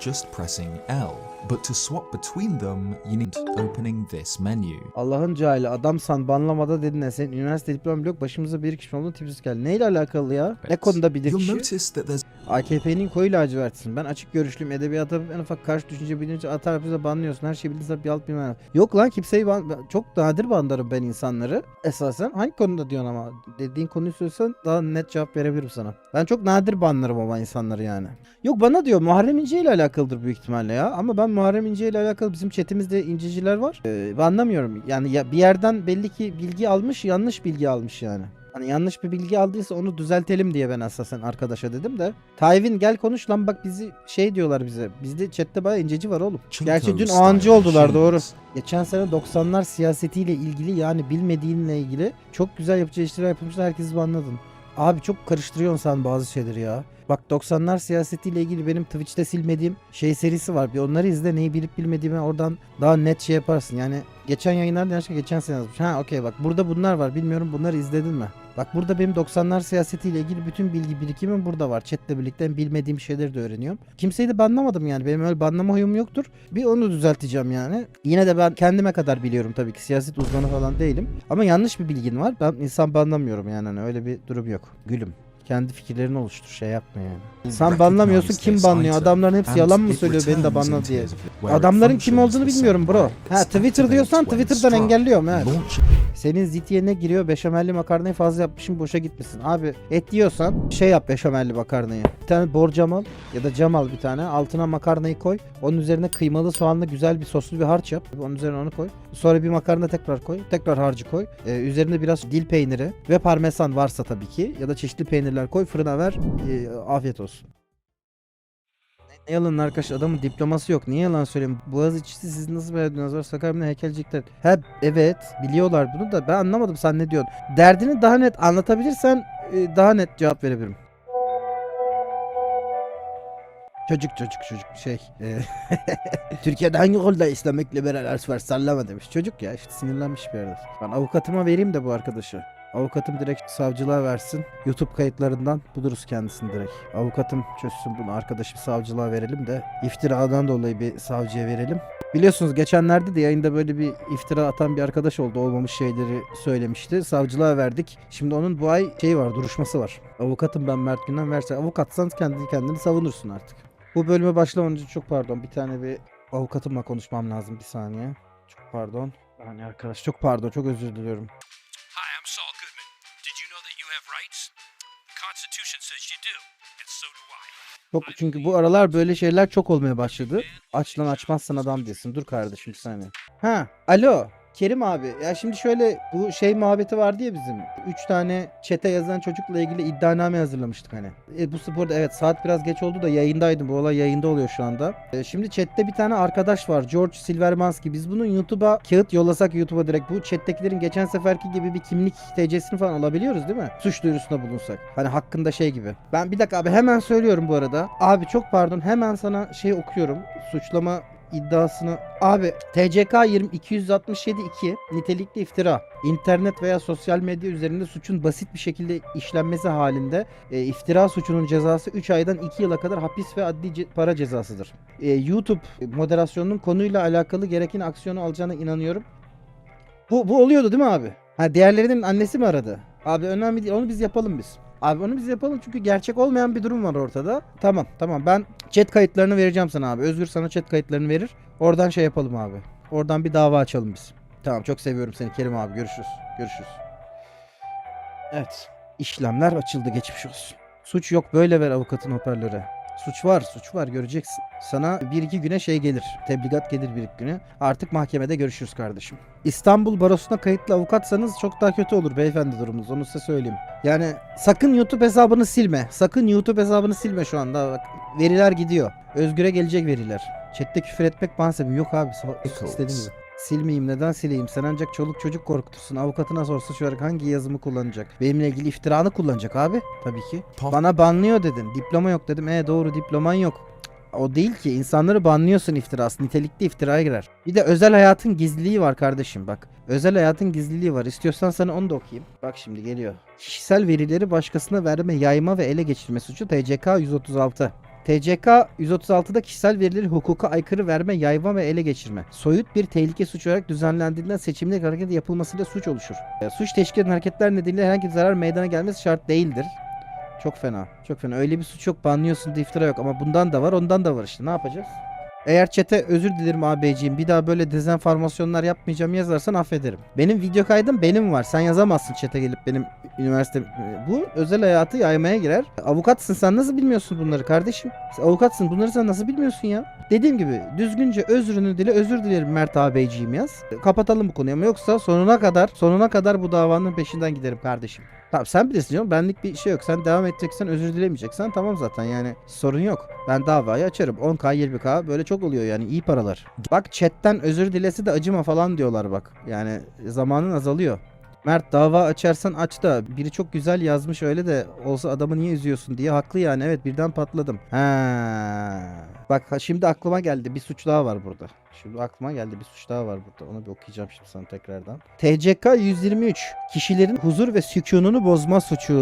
just pressing L. But to swap between them, you need opening this menu. Allah'ın cahili adamsan banlamada dedin ne senin üniversite diplom yok başımıza bir kişi olduğunu tipsiz geldi. Neyle alakalı ya? Ne konuda bilir You'll kişi? notice that there's AKP'nin koyu lacivertsin. Ben açık görüşlüyüm. Edebiyata en ufak karşı düşünce bilince atar bize banlıyorsun. Her şeyi bildiğinizde bir alt bilmem. Yok lan kimseyi ban... Çok nadir banlarım ben insanları. Esasen hangi konuda diyorsun ama? Dediğin konuyu söylesen daha net cevap verebilirim sana. Ben çok nadir banlarım ama insanları yani. Yok bana diyor Muharrem İnce ile alakalıdır büyük ihtimalle ya. Ama ben Muharrem İnce ile alakalı bizim chatimizde inceciler var. Ee, anlamıyorum. Yani ya bir yerden belli ki bilgi almış yanlış bilgi almış yani. Hani yanlış bir bilgi aldıysa onu düzeltelim diye ben esasen arkadaşa dedim de. Tayvin gel konuş lan bak bizi şey diyorlar bize. Bizde chatte bayağı inceci var oğlum. Gerçi dün Ağancı oldular doğru. machines. Geçen sene 90'lar siyasetiyle ilgili yani bilmediğinle ilgili çok güzel yapıcı eleştiriler yapılmışlar herkes anladın. Abi çok karıştırıyorsun sen bazı şeyleri ya. Bak 90'lar siyasetiyle ilgili benim Twitch'te silmediğim şey serisi var. Bir onları izle neyi bilip bilmediğimi oradan daha net şey yaparsın. Yani geçen yayınlarda yanlışlıkla geçen sene yazmış. Ha okey bak burada bunlar var bilmiyorum bunları izledin mi? Bak burada benim 90'lar siyasetiyle ilgili bütün bilgi birikimim burada var. Chat'le birlikte bilmediğim şeyleri de öğreniyorum. Kimseyi de banlamadım yani. Benim öyle banlama huyum yoktur. Bir onu düzelteceğim yani. Yine de ben kendime kadar biliyorum tabii ki. Siyaset uzmanı falan değilim. Ama yanlış bir bilgin var. Ben insan banlamıyorum yani. Hani öyle bir durum yok. Gülüm. Kendi fikirlerini oluştur. Şey yapma yani. Sen banlamıyorsun. Kim banlıyor? Adamların hepsi yalan mı söylüyor beni de banla diye. Adamların kim olduğunu bilmiyorum bro. Ha Twitter diyorsan Twitter'dan engelliyorum evet. Senin zitiyene giriyor beşamelli makarnayı fazla yapmışım boşa gitmesin. Abi et yiyorsan şey yap beşamelli makarnayı. Bir tane borcam al ya da cam al bir tane. Altına makarnayı koy. Onun üzerine kıymalı soğanlı güzel bir soslu bir harç yap. Onun üzerine onu koy. Sonra bir makarna tekrar koy. Tekrar harcı koy. Ee, üzerine biraz dil peyniri ve parmesan varsa tabii ki. Ya da çeşitli peynirler koy fırına ver. Ee, afiyet olsun. Ne yalan arkadaş adamın diploması yok. Niye yalan söyleyeyim? Boğaziçi'si siz nasıl beğendiniz var? Sakarya heykelcikler. He evet biliyorlar bunu da ben anlamadım sen ne diyorsun. Derdini daha net anlatabilirsen e, daha net cevap verebilirim. Çocuk çocuk çocuk şey. e, Türkiye'de hangi kolda İslamik liberal arts var sallama demiş. Çocuk ya işte sinirlenmiş bir yerde. Ben avukatıma vereyim de bu arkadaşı. Avukatım direkt savcılığa versin. YouTube kayıtlarından buluruz kendisini direkt. Avukatım çözsün bunu. Arkadaşım savcılığa verelim de iftiradan dolayı bir savcıya verelim. Biliyorsunuz geçenlerde de yayında böyle bir iftira atan bir arkadaş oldu. Olmamış şeyleri söylemişti. Savcılığa verdik. Şimdi onun bu ay şey var, duruşması var. Avukatım ben Mert Günden verse. Avukatsan kendi kendini savunursun artık. Bu bölüme başlamadan önce çok pardon. Bir tane bir avukatımla konuşmam lazım. Bir saniye. Çok pardon. Yani arkadaş çok pardon. Çok özür diliyorum. Çok çünkü bu aralar böyle şeyler çok olmaya başladı. Aç lan açmazsan adam desin. Dur kardeşim bir saniye. Ha, alo. Kerim abi ya şimdi şöyle bu şey muhabbeti vardı ya bizim. Üç tane çete yazan çocukla ilgili iddianame hazırlamıştık hani. E, bu sporda evet saat biraz geç oldu da yayındaydım. Bu olay yayında oluyor şu anda. E, şimdi chatte bir tane arkadaş var. George Silvermanski. Biz bunu YouTube'a kağıt yollasak YouTube'a direkt bu chat'tekilerin geçen seferki gibi bir kimlik TC'sini falan alabiliyoruz değil mi? Suç duyurusunda bulunsak. Hani hakkında şey gibi. Ben bir dakika abi hemen söylüyorum bu arada. Abi çok pardon hemen sana şey okuyorum. Suçlama iddiasını abi TCK 20 267 2 nitelikli iftira internet veya sosyal medya üzerinde suçun basit bir şekilde işlenmesi halinde e, iftira suçunun cezası 3 aydan 2 yıla kadar hapis ve adli ce- para cezasıdır. E, YouTube moderasyonunun konuyla alakalı gereken aksiyonu alacağına inanıyorum. Bu bu oluyordu değil mi abi? Ha diğerlerinin annesi mi aradı? Abi önemli değil onu biz yapalım biz. Abi onu biz yapalım çünkü gerçek olmayan bir durum var ortada. Tamam tamam ben chat kayıtlarını vereceğim sana abi. Özgür sana chat kayıtlarını verir. Oradan şey yapalım abi. Oradan bir dava açalım biz. Tamam çok seviyorum seni Kerim abi. Görüşürüz. Görüşürüz. Evet. İşlemler açıldı geçmiş olsun. Suç yok böyle ver avukatın hoparlöre. Suç var, suç var göreceksin. Sana bir iki güne şey gelir. Tebligat gelir bir iki güne. Artık mahkemede görüşürüz kardeşim. İstanbul Barosu'na kayıtlı avukatsanız çok daha kötü olur beyefendi durumunuz. Onu size söyleyeyim. Yani sakın YouTube hesabını silme. Sakın YouTube hesabını silme şu anda. Bak veriler gidiyor. Özgür'e gelecek veriler. Chat'te küfür etmek bana sebebi yok abi. So- istediğin gibi. Silmeyeyim neden sileyim? Sen ancak çoluk çocuk korkutursun. Avukatına sorsa şu an hangi yazımı kullanacak? Benimle ilgili iftiranı kullanacak abi. Tabii ki. Paf- Bana banlıyor dedin. Diploma yok dedim. E doğru diploman yok. O değil ki. insanları banlıyorsun iftirası. Nitelikli iftiraya girer. Bir de özel hayatın gizliliği var kardeşim bak. Özel hayatın gizliliği var. İstiyorsan sana onu da okuyayım. Bak şimdi geliyor. Kişisel verileri başkasına verme, yayma ve ele geçirme suçu TCK 136. TCK 136'da kişisel verileri hukuka aykırı verme, yayma ve ele geçirme. Soyut bir tehlike suç olarak düzenlendiğinden seçimlik hareket yapılmasıyla suç oluşur. E, suç teşkil eden hareketler nedeniyle herhangi bir zarar meydana gelmesi şart değildir. Çok fena. Çok fena. Öyle bir suç yok. Banlıyorsun diye iftira yok. Ama bundan da var ondan da var işte. Ne yapacağız? Eğer çete özür dilerim AB'ciğim bir daha böyle dezenformasyonlar yapmayacağım yazarsan affederim. Benim video kaydım benim var. Sen yazamazsın çete gelip benim üniversite... Bu özel hayatı yaymaya girer. Avukatsın sen nasıl bilmiyorsun bunları kardeşim? Sen avukatsın bunları sen nasıl bilmiyorsun ya? Dediğim gibi düzgünce özrünü dile özür dilerim Mert AB'ciğim yaz. Kapatalım bu konuyu ama yoksa sonuna kadar sonuna kadar bu davanın peşinden giderim kardeşim. Tamam sen bilirsin canım benlik bir şey yok. Sen devam edeceksen özür dilemeyeceksen tamam zaten yani sorun yok. Ben davayı açarım. 10k 20k böyle çok oluyor yani iyi paralar. Bak chatten özür dilesi de acıma falan diyorlar bak. Yani zamanın azalıyor. Mert dava açarsan aç da biri çok güzel yazmış öyle de olsa adamı niye üzüyorsun diye haklı yani evet birden patladım. Ha. Bak şimdi aklıma geldi bir suç daha var burada. Şimdi aklıma geldi bir suç daha var burada. Onu bir okuyacağım şimdi sana tekrardan. TCK 123. Kişilerin huzur ve sükununu bozma suçu.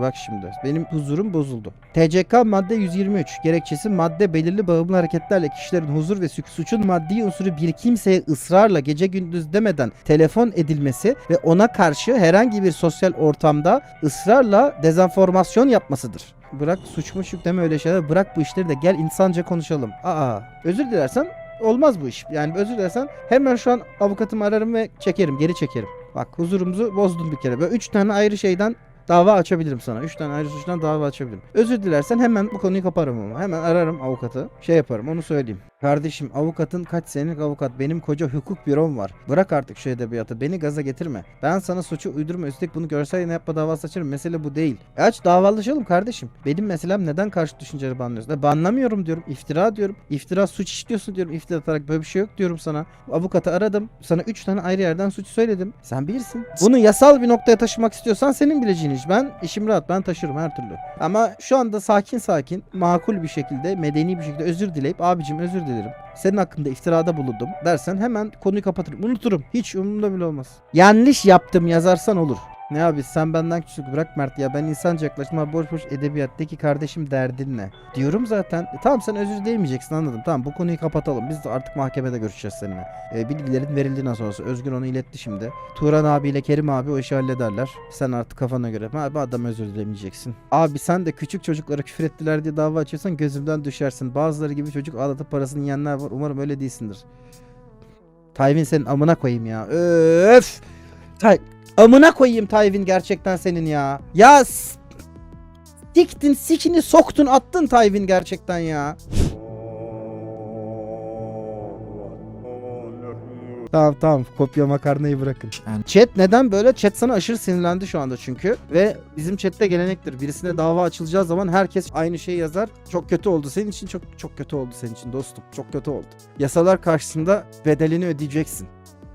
Bak şimdi benim huzurum bozuldu. TCK madde 123. Gerekçesi madde belirli bağımlı hareketlerle kişilerin huzur ve suçun maddi unsuru bir kimseye ısrarla gece gündüz demeden telefon edilmesi ve ona karşı herhangi bir sosyal ortamda ısrarla dezenformasyon yapmasıdır. Bırak suçmuş yükleme öyle şeyler. Bırak bu işleri de gel insanca konuşalım. Aa özür dilersen olmaz bu iş. Yani özür dilersen hemen şu an avukatımı ararım ve çekerim, geri çekerim. Bak huzurumuzu bozdun bir kere. Böyle üç tane ayrı şeyden dava açabilirim sana. Üç tane ayrı suçtan dava açabilirim. Özür dilersen hemen bu konuyu kaparım ama. Hemen ararım avukatı. Şey yaparım onu söyleyeyim. Kardeşim avukatın kaç senelik avukat. Benim koca hukuk bürom var. Bırak artık şu edebiyatı. Beni gaza getirme. Ben sana suçu uydurma. Üstelik bunu görsel yine yapma davası açarım. Mesele bu değil. E aç davalaşalım kardeşim. Benim meselem neden karşı düşünceleri banlıyorsun? E banlamıyorum diyorum. İftira diyorum. İftira suç işliyorsun diyorum. İftira atarak böyle bir şey yok diyorum sana. Avukatı aradım. Sana 3 tane ayrı yerden suç söyledim. Sen bilirsin. Bunu yasal bir noktaya taşımak istiyorsan senin bileceğin. Ben işim rahat. Ben taşırım her türlü. Ama şu anda sakin sakin, makul bir şekilde, medeni bir şekilde özür dileyip abicim özür dilerim. Senin hakkında iftirada bulundum dersen hemen konuyu kapatırım. Unuturum. Hiç umurumda bile olmaz. Yanlış yaptım yazarsan olur. Ne abi sen benden küçük bırak Mert ya ben insanca yaklaştım abi boş boş edebiyattaki kardeşim derdin ne? Diyorum zaten. E, tamam sen özür dileyemeyeceksin anladım. Tamam bu konuyu kapatalım. Biz de artık mahkemede görüşeceğiz seninle. E, bilgilerin verildi nasıl olsa. Özgür onu iletti şimdi. Turan abiyle Kerim abi o işi hallederler. Sen artık kafana göre. Abi adam özür dilemeyeceksin. Abi sen de küçük çocuklara küfür ettiler diye dava açıyorsan gözümden düşersin. Bazıları gibi çocuk ağlatıp parasını yiyenler var. Umarım öyle değilsindir. Tayvin senin amına koyayım ya. Öf. Tay amına koyayım Tayvin gerçekten senin ya. Ya Diktin, sikini soktun, attın Tayvin gerçekten ya. Tamam tamam kopya makarnayı bırakın. And Chat neden böyle? Chat sana aşırı sinirlendi şu anda çünkü. Ve bizim chatte gelenektir. Birisine dava açılacağı zaman herkes aynı şeyi yazar. Çok kötü oldu senin için çok çok kötü oldu senin için dostum. Çok kötü oldu. Yasalar karşısında bedelini ödeyeceksin.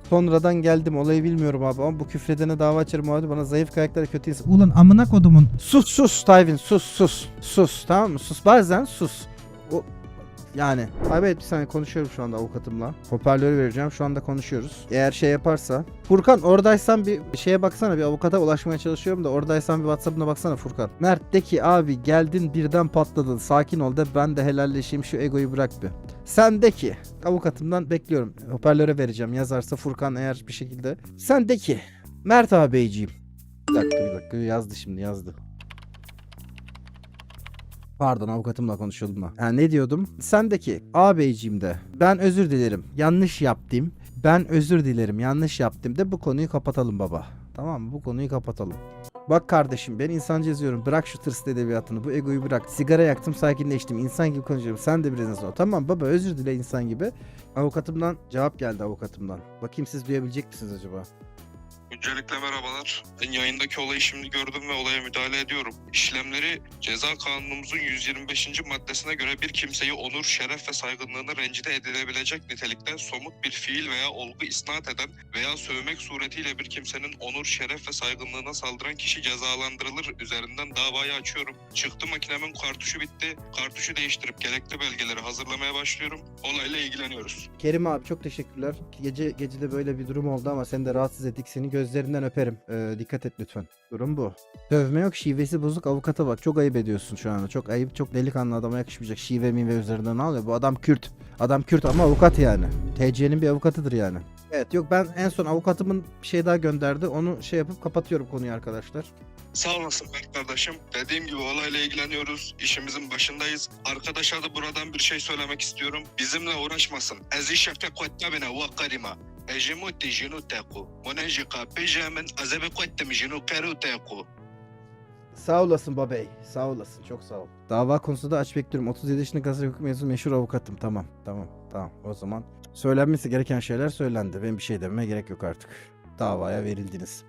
Sonradan geldim olayı bilmiyorum abi ama bu küfredene dava açarım abi bana zayıf karakter kötü insan. Ulan amına kodumun. Sus sus Tayvin sus sus sus tamam mı sus bazen sus. O yani. Abi evet bir saniye konuşuyorum şu anda avukatımla. Hoparlörü vereceğim şu anda konuşuyoruz. Eğer şey yaparsa. Furkan oradaysan bir şeye baksana bir avukata ulaşmaya çalışıyorum da oradaysan bir Whatsapp'ına baksana Furkan. Mert de ki abi geldin birden patladın sakin ol da ben de helalleşeyim şu egoyu bırak bir. Sen de ki avukatımdan bekliyorum. Hoparlöre vereceğim yazarsa Furkan eğer bir şekilde. Sen de ki Mert ağabeyciğim. Bir dakika bir dakika yazdı şimdi yazdı. Pardon avukatımla konuşuyordum da. Ha, ne diyordum? Sendeki ağabeyciğim de ben özür dilerim. Yanlış yaptım. Ben özür dilerim. Yanlış yaptım de bu konuyu kapatalım baba. Tamam mı? Bu konuyu kapatalım. Bak kardeşim ben insanca yazıyorum. Bırak şu tırslı edebiyatını. Bu egoyu bırak. Sigara yaktım sakinleştim. İnsan gibi konuşuyorum. Sen de biraz insan ol. Tamam baba özür dile insan gibi. Avukatımdan cevap geldi avukatımdan. Bakayım siz duyabilecek misiniz acaba? Öncelikle merhabalar. Ben yayındaki olayı şimdi gördüm ve olaya müdahale ediyorum. İşlemleri ceza kanunumuzun 125. maddesine göre bir kimseyi onur, şeref ve saygınlığını rencide edilebilecek nitelikte somut bir fiil veya olgu isnat eden veya sövmek suretiyle bir kimsenin onur, şeref ve saygınlığına saldıran kişi cezalandırılır üzerinden davayı açıyorum. Çıktı makinemin kartuşu bitti. Kartuşu değiştirip gerekli belgeleri hazırlamaya başlıyorum. Olayla ilgileniyoruz. Kerim abi çok teşekkürler. Gece gecede böyle bir durum oldu ama seni de rahatsız ettik. Seni göz gözlerinden öperim. Ee, dikkat et lütfen. Durum bu. Dövme yok şivesi bozuk avukata bak. Çok ayıp ediyorsun şu anda. Çok ayıp. Çok delikanlı adama yakışmayacak. Şive minve üzerinden alıyor? Bu adam Kürt. Adam Kürt ama avukat yani. TC'nin bir avukatıdır yani. Evet yok ben en son avukatımın bir şey daha gönderdi. Onu şey yapıp kapatıyorum konuyu arkadaşlar. Sağ olasın Berk kardeşim. Dediğim gibi olayla ilgileniyoruz. İşimizin başındayız. Arkadaşa da buradan bir şey söylemek istiyorum. Bizimle uğraşmasın. Ezi şefte kuttabine ve karima. Ejimuti jinu teku. Monejika pijamin azebi kuttim jinu keru teku. Sağ olasın babey. Sağ olasın. Çok sağ ol. Dava konusu da aç bekliyorum. 37 yaşında gazete hukuk mezunu meşhur avukatım. Tamam. Tamam. Tamam. O zaman söylenmesi gereken şeyler söylendi. Benim bir şey dememe gerek yok artık. Davaya verildiniz.